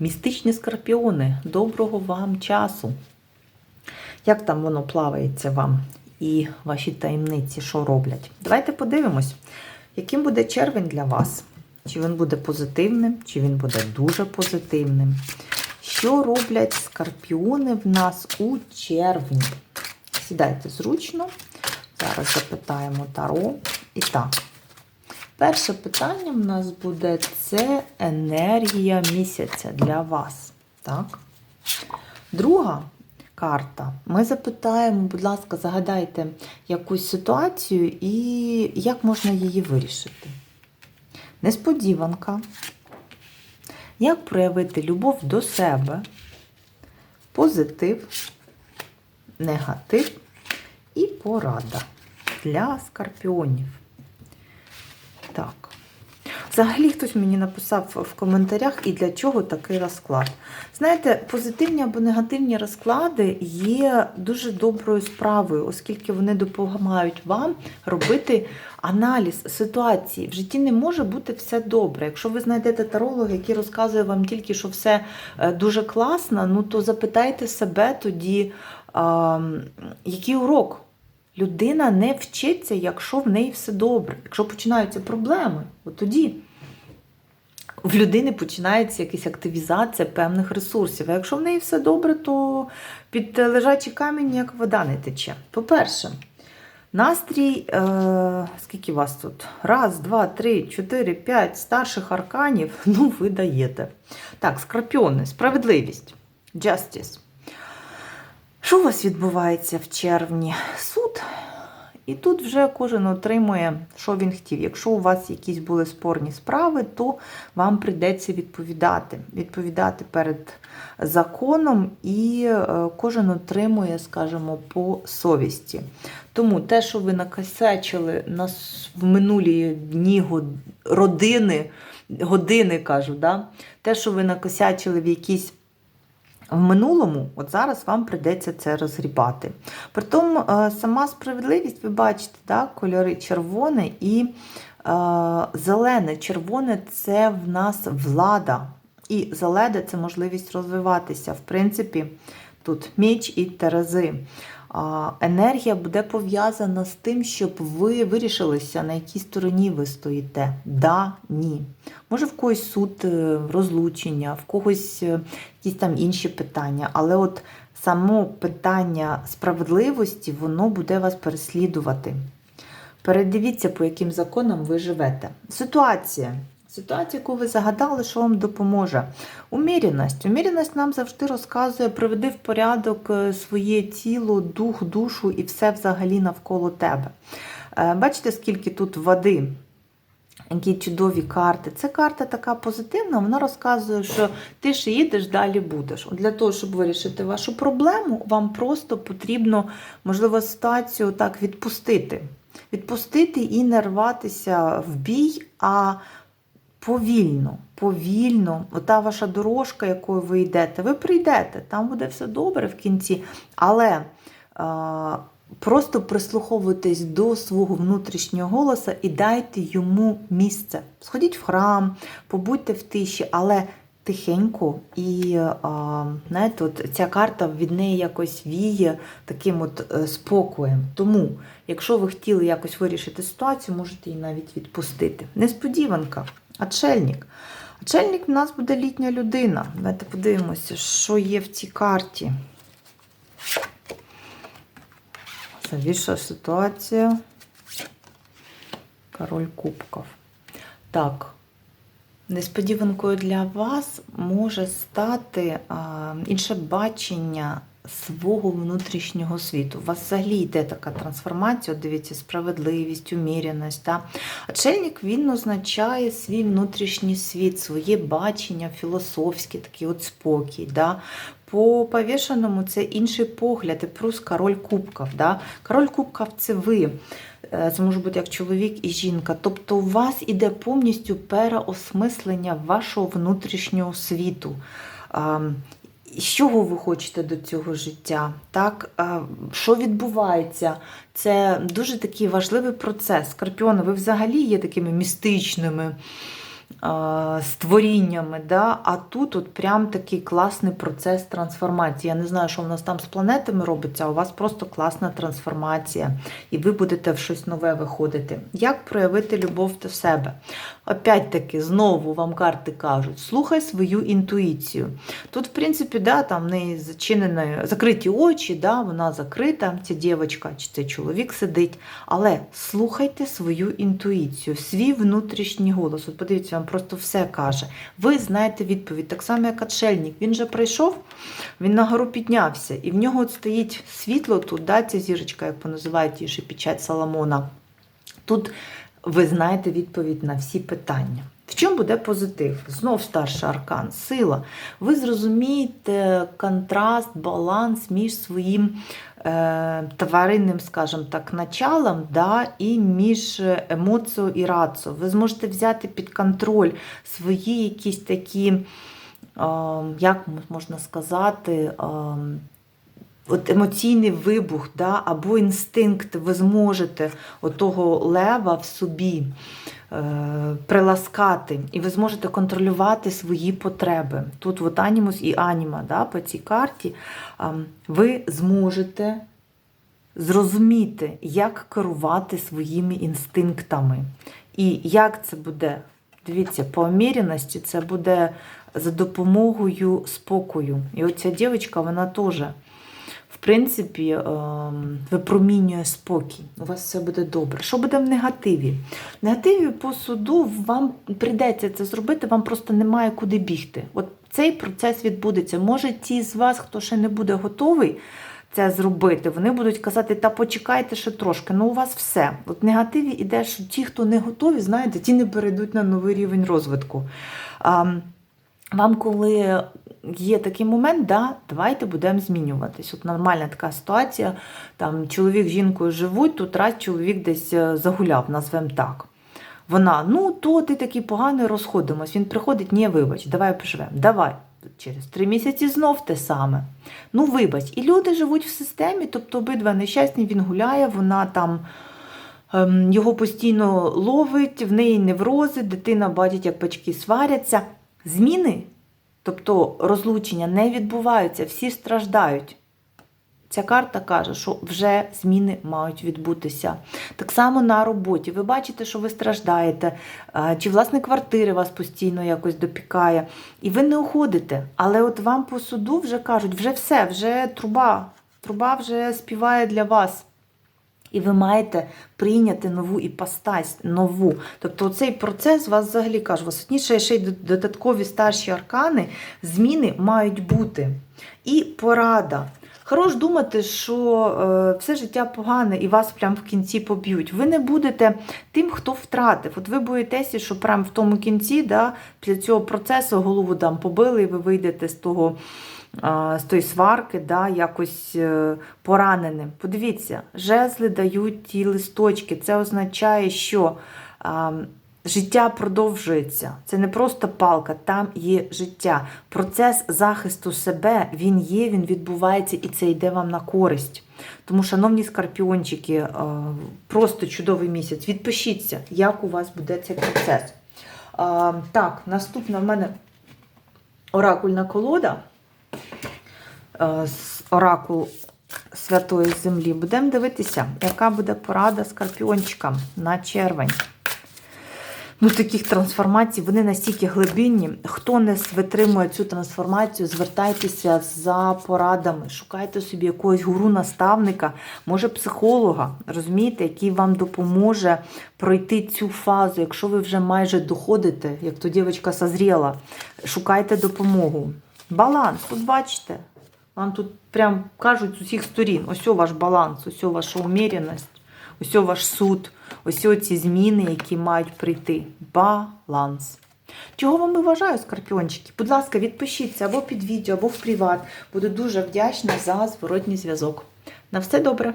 Містичні скорпіони, доброго вам часу. Як там воно плавається вам і ваші таємниці, що роблять? Давайте подивимось, яким буде червень для вас. Чи він буде позитивним, чи він буде дуже позитивним. Що роблять скорпіони в нас у червні? Сідайте зручно. Зараз запитаємо Таро. І так. Перше питання в нас буде це енергія місяця для вас. Так? Друга карта. Ми запитаємо, будь ласка, загадайте якусь ситуацію і як можна її вирішити. Несподіванка. Як проявити любов до себе, позитив, негатив і порада для скорпіонів. Так. Взагалі хтось мені написав в коментарях, і для чого такий розклад. Знаєте, позитивні або негативні розклади є дуже доброю справою, оскільки вони допомагають вам робити аналіз ситуації. В житті не може бути все добре. Якщо ви знайдете таролога, який розказує вам тільки, що все е, дуже класно, ну то запитайте себе тоді, який урок. Людина не вчиться, якщо в неї все добре. Якщо починаються проблеми, от тоді в людини починається якась активізація певних ресурсів. А якщо в неї все добре, то під лежачий камінь як вода не тече. По-перше, настрій, е, скільки вас тут? Раз, два, три, чотири, п'ять старших арканів, ну, ви даєте. Так, скорпіони, справедливість, justice. Що у вас відбувається в червні? Суд. І тут вже кожен отримує, що він хотів. Якщо у вас якісь були спорні справи, то вам прийдеться відповідати. Відповідати перед законом, і е, кожен отримує, скажімо, по совісті. Тому те, що ви накосячили на с- в минулі дні родини, години кажу, да? те, що ви накосячили в якісь в минулому, от зараз вам прийдеться це розгрібати. Притом е, сама справедливість, ви бачите, да, кольори червоне і е, зелене. Червоне це в нас влада. І зелене це можливість розвиватися. В принципі, тут меч і терези. Енергія буде пов'язана з тим, щоб ви вирішилися, на якій стороні ви стоїте. Да, ні. Може, в когось суд е, розлучення, в когось е, якісь там інші питання. Але от само питання справедливості, воно буде вас переслідувати. Передивіться, по яким законам ви живете. Ситуація. Ситуація, яку ви загадали, що вам допоможе. Уміряність. Уміряність нам завжди розказує, приведи в порядок е, своє тіло, дух, душу і все взагалі навколо тебе. Е, Бачите, скільки тут води? Які чудові карти. Це карта така позитивна, вона розказує, що ти ж їдеш, далі будеш. Для того, щоб вирішити вашу проблему, вам просто потрібно, можливо, ситуацію так відпустити. Відпустити і не рватися в бій, а повільно, повільно, ота ваша дорожка, якою ви йдете, ви прийдете, там буде все добре в кінці. Але а, просто прислуховуйтесь до свого внутрішнього голоса і дайте йому місце. Сходіть в храм, побудьте в тиші, але тихенько. І а, знаєте, от ця карта від неї якось віє таким от е, спокоєм. Тому, якщо ви хотіли якось вирішити ситуацію, можете її навіть відпустити. Несподіванка. Отшельник. Отшельник в нас буде літня людина. Давайте подивимося, що є в цій карті. Завіша ситуація. Король кубків. Так. Несподіванкою для вас може стати інше бачення свого внутрішнього світу. У вас взагалі йде така трансформація, дивіться, справедливість, уміряність. Та? Отшельник він означає свій внутрішній світ, своє бачення філософське, такий от спокій. Да? По повішеному це інший погляд, і плюс король кубків. Да? Король кубків це ви. Е, Це може бути як чоловік і жінка. Тобто у вас іде повністю переосмислення вашого внутрішнього світу. Ам, з чого ви хочете до цього життя? Так? Що відбувається? Це дуже такий важливий процес. Скорпіони, ви взагалі є такими містичними е, створіннями. Да? А тут от прям такий класний процес трансформації. Я не знаю, що в нас там з планетами робиться, а у вас просто класна трансформація, і ви будете в щось нове виходити. Як проявити любов до себе? Опять-таки, знову вам карти кажуть, слухай свою інтуїцію. Тут, в принципі, да, там в зачинені, закриті очі, да, вона закрита, ця дівчинка чи цей чоловік сидить. Але слухайте свою інтуїцію, свій внутрішній голос. От подивіться, вам просто все каже. Ви знаєте відповідь. Так само, як отшельник. Він же прийшов, він на гору піднявся, і в нього от стоїть світло тут, да, ця зірочка, як називають її ще печать Соломона. Тут ви знаєте відповідь на всі питання. В чому буде позитив? Знов старший аркан, сила. Ви зрозумієте контраст, баланс між своїм е, тваринним, скажімо так, началом да, і між емоцією і рацію. Ви зможете взяти під контроль свої якісь такі, е, як можна сказати, е, от емоційний вибух, да, або інстинкт, ви зможете отого лева в собі е, приласкати, і ви зможете контролювати свої потреби. Тут от анімус і аніма да, по цій карті е, ви зможете зрозуміти, як керувати своїми інстинктами. І як це буде? Дивіться, по уміряності це буде за допомогою спокою. І оця дівчинка, вона теж в принципі, ем, випромінює спокій. У вас все буде добре. Що буде в негативі? В негативі по суду вам прийдеться це зробити, вам просто немає куди бігти. От цей процес відбудеться. Може, ті з вас, хто ще не буде готовий це зробити, вони будуть казати, та почекайте ще трошки. Ну, у вас все. От в негативі іде, що ті, хто не готові, знаєте, ті не перейдуть на новий рівень розвитку. А, вам, коли є такий момент, да, давайте будемо змінюватись. От нормальна така ситуація, там чоловік з жінкою живуть, тут раз чоловік десь е, загуляв, назвемо так. Вона, ну, то ти такий поганий, розходимось. Він приходить, ні, вибач, давай поживемо. Давай. Через три місяці знов те саме. Ну, вибач. І люди живуть в системі, тобто обидва нещасні, він гуляє, вона там ем, його постійно ловить, в неї неврози, дитина бачить, як батьки сваряться. Зміни, тобто розлучення, не відбуваються, всі страждають. Ця карта каже, що вже зміни мають відбутися. Так само на роботі. Ви бачите, що ви страждаєте, чи власне квартири вас постійно якось допікає. І ви не уходите. Але от вам по суду вже кажуть, вже все, вже труба. Труба вже співає для вас. І ви маєте прийняти нову іпостась, нову. Тобто цей процес вас взагалі кажу, вас одніше ще й додаткові старші аркани, зміни мають бути. І порада. Хорош думати, що е, все життя погане і вас прямо в кінці поб'ють. Ви не будете тим, хто втратив. От ви боїтеся, що прямо в тому кінці, да, після цього процесу голову там побили, і ви вийдете з того. З тої сварки, да, якось е, пораненим. Подивіться, жезли дають ті листочки. Це означає, що Життя продовжується. Це не просто палка, там є життя. Процес захисту себе, він є, він відбувається і це йде вам на користь. Тому, шановні скорпіончики, е, просто чудовий місяць. Відпишіться, як у вас буде цей процес. Е, так, наступна в мене оракульна колода. Е, оракул Святої Землі. Будемо дивитися, яка буде порада скорпіончикам на червень ну, таких трансформацій, вони настільки глибинні. Хто не витримує цю трансформацію, звертайтеся за порадами, шукайте собі якогось гуру-наставника, може психолога, розумієте, який вам допоможе пройти цю фазу. Якщо ви вже майже доходите, як то дівчинка созріла, шукайте допомогу. Баланс, тут бачите, вам тут прям кажуть з усіх сторін: ось ваш баланс, ось ваша уміряність, ось ваш суд. Ось ці зміни, які мають прийти. Баланс. Чого вам і вважаю, скорпіончики? Будь ласка, відпишіться або під відео, або в приват. Буду дуже вдячна за зворотній зв'язок. На все добре!